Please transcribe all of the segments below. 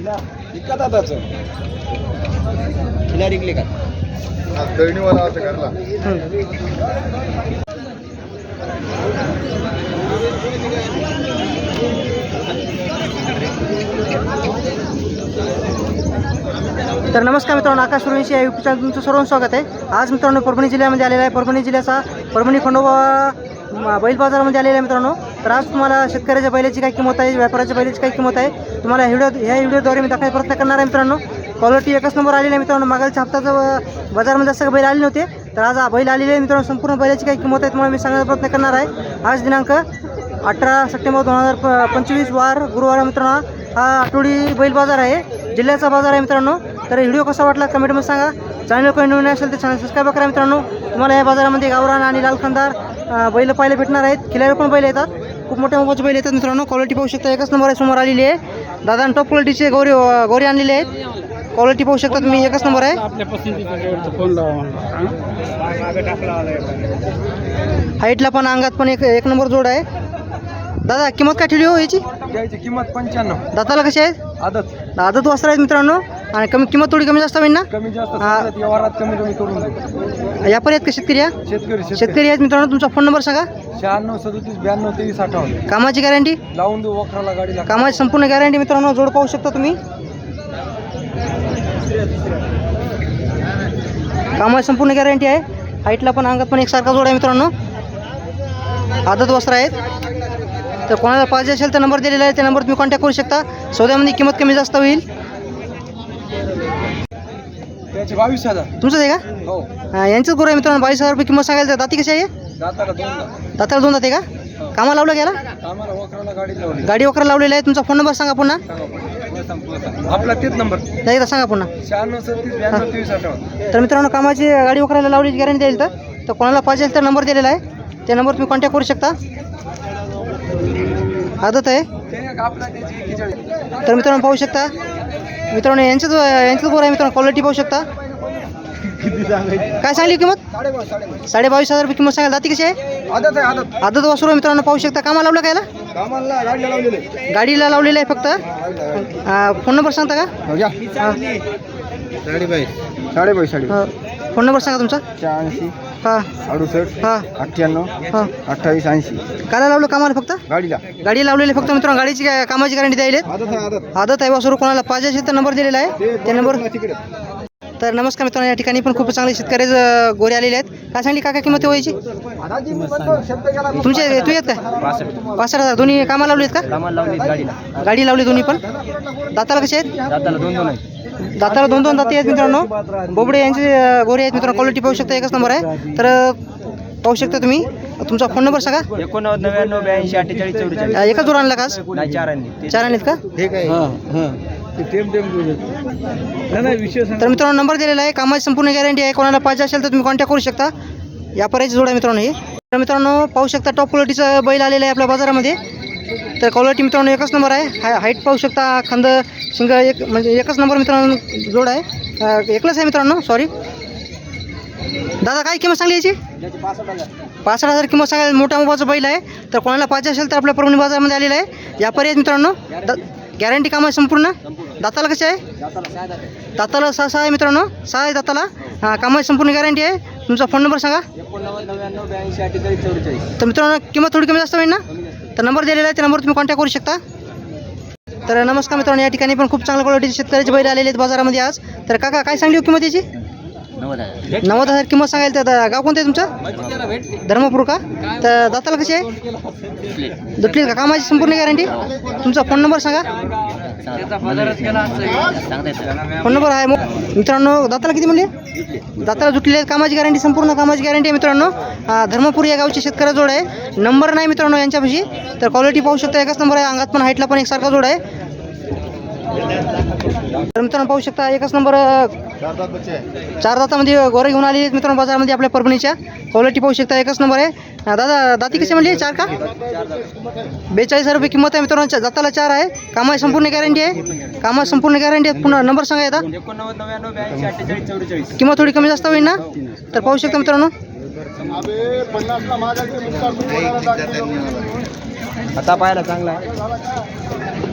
दादाचं हिला रिकले का? दळणीवाला असं करला तर नमस्कार मित्रांनो आकाश सुरेंशी या चॅनल तुमचं सर्वांचं स्वागत आहे. आज मित्रांनो परभणी जिल्ह्यामध्ये आलेला आहे. परभणी जिल्ह्याचा परभणी खंडोबा बैल बाजारामध्ये आलेले आहे मित्रांनो. तर आज तुम्हाला शेतकऱ्याच्या बैलाची काय किंमत आहे व्यापाऱ्याच्या बैलाची काय किंमत आहे तुम्हाला व्हिडिओ ह्या व्हिडिओद्वारे मी दाखवायचा प्रयत्न करणार आहे मित्रांनो. क्वालिटी एकच नंबर आलेला आहे मित्रांनो. मागच्या हप्त्याचं बाजारमध्ये बाजारामध्ये बैल आले नव्हते. तर आज हा बैल आलेले आहे मित्रांनो. संपूर्ण बैलाची काय किंमत आहे तुम्हाला मी सांगायचा प्रयत्न करणार आहे. आज दिनांक अठरा सप्टेंबर दोन हजार प पंचवीस वार गुरुवार मित्रांनो हा आठवडी बैल बाजार आहे. जिल्ह्याचा बाजार आहे मित्रांनो. तर व्हिडिओ कसा वाटला कमेंटमध्ये सांगा. चॅनल कोणी नवीन असेल तर चॅनल सबस्क्राईब करा मित्रांनो. तुम्हाला या बाजारामध्ये गावरान आणि लालखंदार अ, बैल पाहायला भेटणार आहेत. खिलारी पण बैल येतात. खूप मोठ्या मोबाईलचे बैल येतात मित्रांनो. क्वालिटी पाहू शकता एकच नंबर आहे समोर आलेली आहे. दादा टॉप क्वालिटीचे गौरी गौरी आणलेले आहेत. क्वालिटी पाहू शकता तुम्ही एकच नंबर आहे. हाईटला पण अंगात पण एक एक नंबर जोड आहे. दादा किंमत काय ठेवली हो याची? याची किंमत पंच्याण्णव. दाताला कशी आहेत? आदत. आदत वस्त्र आहेत मित्रांनो. आणि कमी किंमत थोडी कमी जास्त होईल ना? कमी जास्त हा. समजत, व्यवहारात कमी कमी करून देऊ. यापर आहेत का शेतकरी या शेतकरी शेतकरी. शेतकरी आहेत मित्रांनो तुमचा फोन नंबर सांगा. शहाण्णव सदोतीस ब्याण्णव तेवीस अठ्ठावन्न. कामाची गॅरंटी लावून देऊ वखराला गाडीला. कामाची संपूर्ण गॅरंटी मित्रांनो जोड पाहू शकता तुम्ही. कामाची संपूर्ण गॅरंटी आहे. हाईटला पण अंगात पण एकसारखा जोड आहे मित्रांनो. आदत वस्त्र आहेत. तर कोणाला पाहिजे असेल तर नंबर दिलेला आहे. त्या नंबर तुम्ही कॉन्टॅक्ट करू शकता. सौद्यामध्ये किंमत कमी जास्त होईल. त्याचे बावीस हजार तुमचंच आहे का? हो. हा, यांचंच गुरु आहे मित्रांनो. बावीस हजार रुपये किंमत सांगायला तर दाती कशी आहे? दाताला दोन लाख. दाताला दोन दाते का कामाला लावलं गेला आम्हाला वखराला गाडी लावली. गाडी वगैरे लावलेली आहे. तुमचा फोन नंबर सांगा पुन्हा. सांगा पण. पुढं सांग, पुढं सांग. आपला तेच नंबर एकदा सांगा पुन्हा. शहाण्णव सदतीस ब्याण्णव तेवीस अठ्ठावन्न. तर मित्रांनो कामाची गाडी वगैरे लावण्याची गॅरंटी देईल तर. तर कोणाला पाहिजे असेल तर नंबर दिलेला आहे. त्या नंबर तुम्ही कॉन्टॅक्ट करू शकता. आदत आहे. ते एक आपला त्याची एकेचाळीस तर मित्रांनो पाहू शकता. मित्रांनो यांचंच यांचंच गोर आहे मित्रांनो क्वालिटी पाहू शकता. काय सांगली किंमत? साडेबावीस साडेबावीस साडे बावीस हजार रुपये किंमत सांगाल दाती कशी आहे? आदत वासरू मित्रांनो पाहू शकता. कामाला लावलं काय याला? कामाला गाडीला लावलेले आहे. फक्त? फोन नंबर सांगता का? हा. साडेबाईस साडेबाईस साडे. फोन नंबर सांगा तुमचा. हां. अडुसष्ट हां. अठ्ठ्याण्णव हां. अठ्ठावीस ऐंशी. काला लावलं कामाला फक्त? गाडीला. गाडी लावलेली फक्त मित्रांनो गाडीची काय- कामाची गॅरंटी द्यायला आदत आहे आदत. आदत आहे वासरू कोणाला? पाहिजे असेल तर नंबर दिलेला आहे. त्या नंबर तिकडे. तर नमस्कार मित्रांनो या ठिकाणी पण खूप चांगले शेतकरी अं, गोरे आलेले आहेत. काय सांगली काका किंमत व्हायची तुमचे तू येत काय? पासष्ट हजार. दोन्ही कामाला लावली आहेत कामाला लावली गाडीला. का गाडी लावली दोन्ही पण? दाताला कसे आहेत? दाताला दोन दोन आहे दाताला दोन दोन दाते आहेत मित्रांनो. बोबडे यांचे गोरे आहेत मित्रांनो. क्वालिटी पाहू शकता एकच नंबर आहे. तर पाहू शकता तुम्ही. तुमचा फोन नंबर सांगा. एकोणनव्वद नव्याण्णव ब्याऐंशी अठ्ठेचाळीस चौवेचाळीस. एकच जोड आणला का आज नाही चार आणली चार आणलेत का? ठीक आहे. तर मित्रांनो नंबर दिलेला आहे. कामाची संपूर्ण गॅरंटी आहे. कोणाला पाहिजे असेल तर तुम्ही कॉन्टॅक्ट करू शकता. या पर्यायची जोड आहे मित्रांनो हे. तर मित्रांनो पाहू शकता टॉप क्वालिटीचं बैल आलेलं आहे आपल्या बाजारामध्ये. तर क्वालिटी मित्रांनो एकच नंबर आहे. हाय हाईट पाहू शकता खंद शिंग एक म्हणजे एकच नंबर मित्रांनो जोड आहे. एकलंच आहे मित्रांनो सॉरी दादा काय किंमत सांगली याची? पासष्ट हजार किंमत सांगायला मोठ्या मोबाचं बैल आहे. तर कोणाला पाहिजे असेल तर आपल्या परभणी बाजारामध्ये आलेलं आहे. या पर्याय मित्रांनो गॅरंटी काम आहे संपूर्ण. दाताला कसे आहे? दाताला सहा सहा आहे मित्रांनो. सहा आहे दाताला. हा, कामाची संपूर्ण गॅरंटी आहे. तुमचा फोन नंबर सांगा. तर मित्रांनो किंमत थोडी कमी जास्त होईल ना? तर नंबर दिलेला आहे त्या नंबर तुम्ही कॉन्टॅक्ट करू शकता. तर नमस्कार मित्रांनो या ठिकाणी पण खूप चांगल्या क्वालिटीचे शेतकऱ्याचे बैल आलेले आहेत बाजारामध्ये आज. तर काका काय सांगली हो किंमत याची? नव्वद हजार किंमत सांगायला तर गाव कोणतं आहे तुमचं? धर्मपूर का? तर दाताला कशी आहे? दुटली का? कामाची संपूर्ण गॅरंटी तुमचा फोन नंबर सांगा. फोन नंबर आहे. मग मित्रांनो दाताला किती म्हणले? दाताला जुटलेले आहेत कामाची गॅरंटी संपूर्ण कामाची गॅरंटी आहे मित्रांनो. धर्मपूर या गावचे शेतकऱ्या जोड आहे. नंबर नाही मित्रांनो यांच्यापाशी. तर क्वालिटी पाहू शकता एकाच नंबर आहे. अंगात पण हाईटला पण एकसारखा जोड आहे. तर मित्रांनो पाहू शकता एकच नंबर चार दाता म्हणजे चार गोरे घेऊन आली मित्रांनो बाजारामध्ये आपल्या परभणीच्या. क्वालिटी पाहू शकता एकच नंबर आहे. दादा दाती कशी म्हणली? चार का? बेचाळीस हजार रुपये किंमत आहे मित्रांनो चा- दाताला चार आहे. कामाची संपूर्ण गॅरंटी आहे. कामाची संपूर्ण गॅरंटी आहे. पुन्हा नंबर सांगा येतात किंमत थोडी कमी जास्त होईल ना? तर पाहू शकता मित्रांनो. आता पाहायला चांगला आहे.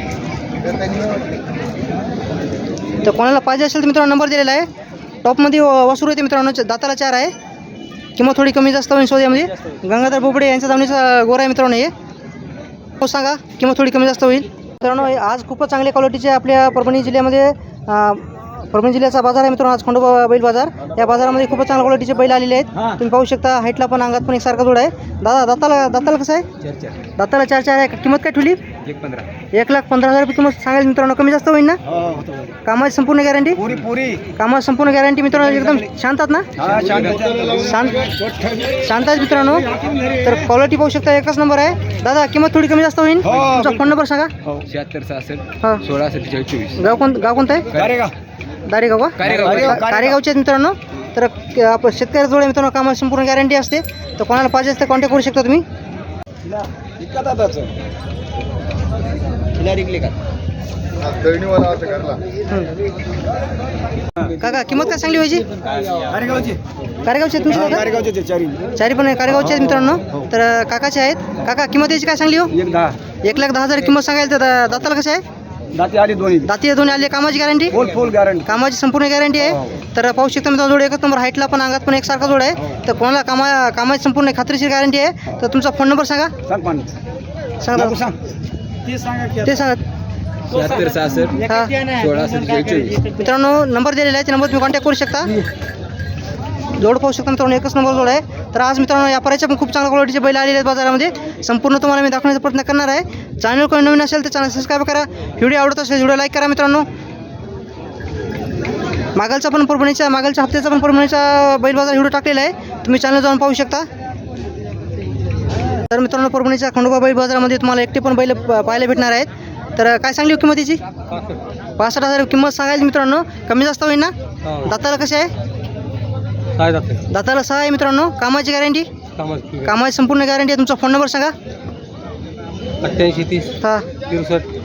तर कोणाला पाहिजे असेल तर मित्रांनो नंबर दिलेला आहे. टॉपमध्ये वासरू येते मित्रांनो दाताला चार आहे. किंमत थोडी कमी जास्त होईल सोद्यामध्ये गंगाधर बोबडे यांच्या दावणीचा गोरा आहे मित्रांनो हे. हो सांगा किंमत थोडी कमी जास्त होईल. मित्रांनो आज खूपच चांगल्या क्वालिटीचे आपल्या परभणी जिल्ह्यामध्ये परभणी जिल्ह्याचा बाजार आहे मित्रांनो आज खंडोबा बैल बाजार. या बाजारामध्ये खूपच चांगल्या क्वालिटीचे बैल आलेले आहेत. तुम्ही पाहू शकता हाईटला पण अंगात पण एक सारखा जोड आहे. दादा दाताला दाताला कसं आहे? दाताला चार चार आहे. किंमत काय ठेवली? एक पंधरा. एक लाख पंधरा हजार रुपये किंमत सांगायला मित्रांनो कमी जास्त होईल ना? कामाची संपूर्ण गॅरंटी पुरी पुरी. कामाची संपूर्ण गॅरंटी मित्रांनो एकदम शांत आहेत ना? हा शांत. शांत. शांत आहेत मित्रांनो? तर क्वालिटी पाहू शकता एकच नंबर आहे. दादा किंमत थोडी कमी जास्त होईल? हो. तुमचा फोन नंबर सांगा. शहात्तर सहासष्ट हां. सोळा सत्तेचाळीस चोवीस. गाव कोण गाव कोणतं आहे? दारेगाव का? कारेगाव. का- कारेगावचे आहेत मित्रांनो. तर आपण शेतकऱ्याजवळ मित्रांनो कामाची संपूर्ण गॅरंटी असते. तर कोणाला पाहिजे असते कॉन्टॅक्ट करू शकता तुम्ही. दळणीवाला असं करला हं. काका किंमत काय सांगली व्हायची कारेगावची. कारेगावचे चारी. चारी पण कारेगावचे आहेत मित्रांनो. तर काकाचे आहेत. काका किंमत याची काय सांगली हो? एक दहा. एक लाख दहा हजार किंमत सांगायला तर दाताला कसं आहे? दाते आली दोन्ही. दाती दोन्ही आले. कामाची गॅरंटी फुल फुल गॅरंटी कामाची संपूर्ण गॅरंटी आहे. तर पाहू शकता मित्रांनो जोड एकच नंबर हाईटला पण अंगात पण एक सारखा जोड आहे. तर कोणाला कामा कामाची संपूर्ण खात्रीशीर गॅरंटी आहे. तर तुमचा फोन नंबर सांगा. सांग पाणी. सांगा. सांग. ते सांगा ते सांगा. शहात्तर सहासष्ट हा. सोळा सत्तेचाळीस चोवीस. मित्रांनो नंबर दिलेला आहे त्या नंबर तुम्ही कॉन्टॅक्ट करू शकता. जोड पाहू शकता मित्रांनो एकच नंबर जोड आहे. तर आज मित्रांनो व्यापाराच्या पण खूप चांगल्या क्वालिटीचे बैल आलेले आहेत बाजारामध्ये. संपूर्ण तुम्हाला मी दाखवण्याचा प्रयत्न करणार आहे. चॅनल कोणी नवीन असेल तर चॅनल सबस्क्राईब करा. व्हिडिओ आवडत असेल व्हिडिओ लाईक करा मित्रांनो. मागलचा पण परभणीचा मागलच्या हप्त्याचा पण परभणीचा बैल बाजार व्हिडिओ टाकलेला आहे. तुम्ही चॅनल जाऊन पाहू शकता. तर मित्रांनो परभणीच्या खंडोबा बैल बाजारामध्ये तुम्हाला एकटे पण बैल पाहायला भेटणार आहेत. तर काय सांगली हो किंमतीची पासष्ट. हजार किंमत सांगायची मित्रांनो. कमी जास्त होईल ना? दाताला कसे आहे? दाताला सहा आहे मित्रांनो. कामाची गॅरंटी कामाची संपूर्ण गॅरंटी आहे. तुमचा फोन नंबर सांगा. अठ्ठ्याऐंशी तीस हां.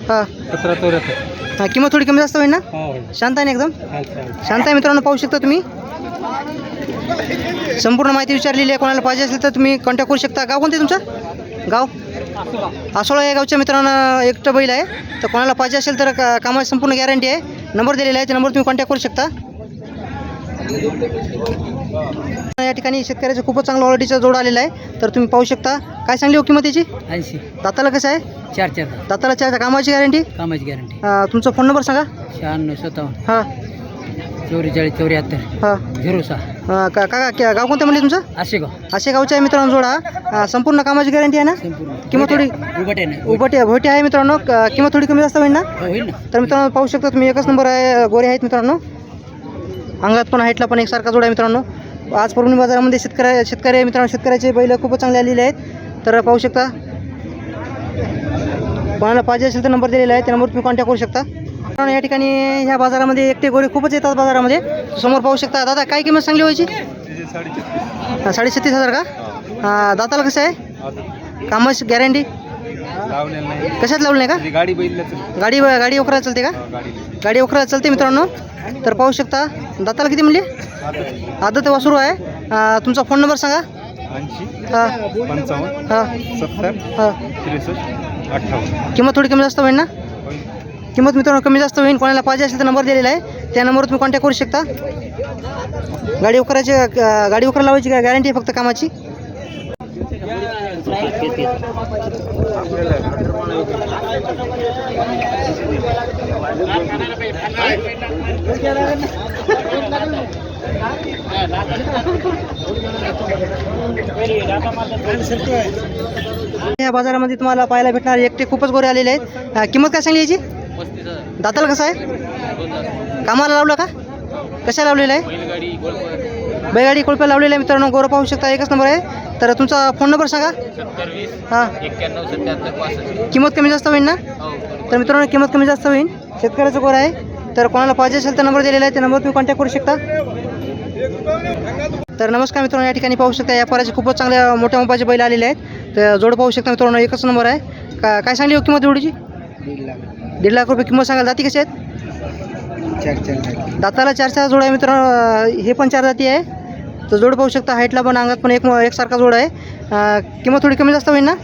हां. सतरा चौऱ्याहत्तर. हां किंमत थोडी कमी जास्त होईल ना? हो शांत आहे ना एकदम? शांत आहे मित्रांनो. पाहू शकता तुम्ही. संपूर्ण माहिती विचारलेली आहे. कोणाला पाहिजे असेल तर तुम्ही कॉन्टॅक्ट करू शकता. गाव कोणते तुमचं? गाव? आसोळा या गावच्या मित्रांनो एकटं बैल आहे. तर कोणाला पाहिजे असेल तर का कामाची संपूर्ण गॅरंटी आहे. नंबर दिलेला आहे. त्या नंबर तुम्ही कॉन्टॅक्ट करू शकता. या ठिकाणी शेतकऱ्याचं खूपच चांगला ऑलरेडीचा जोड आलेला आहे. तर तुम्ही पाहू शकता. काय सांगली हो किंमत याची? ऐंशी. दाताला कसं आहे? चार चार. दाताला चार कामाची गॅरंटी कामाची गॅरंटी तुमचा फोन नंबर सांगा. शहाण्णव सत्तावन्न. हां. चौवेचाळीस चौऱ्याहत्तर. हां. झिरो सहा. अं, का का का- गाव कोणतं म्हणले तुमचं? असे गावचे आहे मित्रांनो जोडा. अं, संपूर्ण कामाची गॅरंटी आहे ना? किंमत थोडी उभटे ना? उभटे भोटे आहे मित्रांनो. क- किंमत थोडी कमी जास्त होईल ना? हो, होईल ना. तर मित्रांनो पाहू शकता तुम्ही एकच नंबर आहे गोरे आहेत मित्रांनो. अंगात पण हाईटला पण एकसारखा जोड आहे मित्रांनो. आज परभणी बाजारामध्ये शेतकऱ्या शेतकरी मित्रांनो. शेतकऱ्याचे बैल खूपच चांगले आलेले आहेत. तर पाहू शकता. कोणाला पाहिजे असेल तर नंबर दिलेला आहे. त्या नंबर तुम्ही कॉन्टॅक्ट करू शकता. या ठिकाणी ह्या बाजारामध्ये एकटे गोरे खूपच येतात बाजारामध्ये. समोर पाहू शकता. दादा काय किंमत सांगली व्हायची हा, साडेछत्तीस हजार का? हा, दाताला कसं आहे? कामाची गॅरंटी कशात लावलं नाही का? गाडी गाडी गाडी वखरायला चालते का? गाडी वखरायला चालते मित्रांनो. तर पाहू शकता. दाताला किती म्हणले? आदत वासरू आहे. तुमचा फोन नंबर सांगा. हां. हां. हां. किंमत थोडी कमी जास्त होईल ना? किंमत मित्रांनो कमी जास्त होईल कोणाला पाहिजे असेल तर नंबर दिलेला आहे. त्या नंबरवर तुम्ही कॉन्टॅक्ट करू शकता. गाडी उकरायची गाडी उकर लावायची गॅरंटी आहे फक्त कामाची? या बाजारामध्ये तुम्हाला पाहायला भेटणार एकटे खूपच गोरे आलेले आहेत. किंमत काय सांगली याची? दाताला कसं आहे? कामाला लावलं का? कशा लावलेलं आहे? बैलगाडी कोळप्या लावलेलं आहे मित्रांनो गोरं पाहू शकता एकच नंबर आहे. तर तुमचा फोन नंबर सांगा. हां. किंमत कमी जास्त होईल ना? तर मित्रांनो किंमत कमी जास्त होईल. शेतकऱ्याचं गोर आहे. तर कोणाला पाहिजे असेल तर नंबर दिलेला आहे त्या नंबर तुम्ही कॉन्टॅक्ट करू शकता. तर नमस्कार मित्रांनो या ठिकाणी पाहू शकता या पराचे खूपच चांगल्या मोठ्या मोबाईलचे बैल आलेले आहेत. तर जोड पाहू शकता मित्रांनो एकच नंबर आहे. का काय सांगली हो किंमत जोडीची? दीड लाख. रुपये किंमत सांगाल जाती कशी आहेत? दाताला चार चार जोड आहे मित्रांनो. हे पण चार जाती आहे. तर जोड पाहू शकता हाईटला पण अंगात पण एक एकसारखा जोड आहे. अं, किंमत थोडी कमी जास्त होईल ना?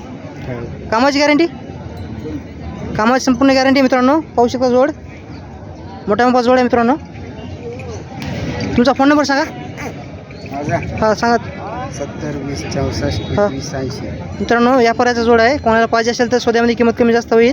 कामाची गॅरंटी? कामाची संपूर्ण गॅरंटी मित्रांनो. पाहू शकता जोड. मोठ्या मापाचा जोड आहे मित्रांनो. तुमचा फोन नंबर सांगा. माझा? हां सांगा. सत्तर वीस चौसष्ट हा. ऐंशी. मित्रांनो व्यापाराचा जोड आहे. कोणाला पाहिजे असेल तर सोद्यामध्ये किंमत कमी जास्त होईल.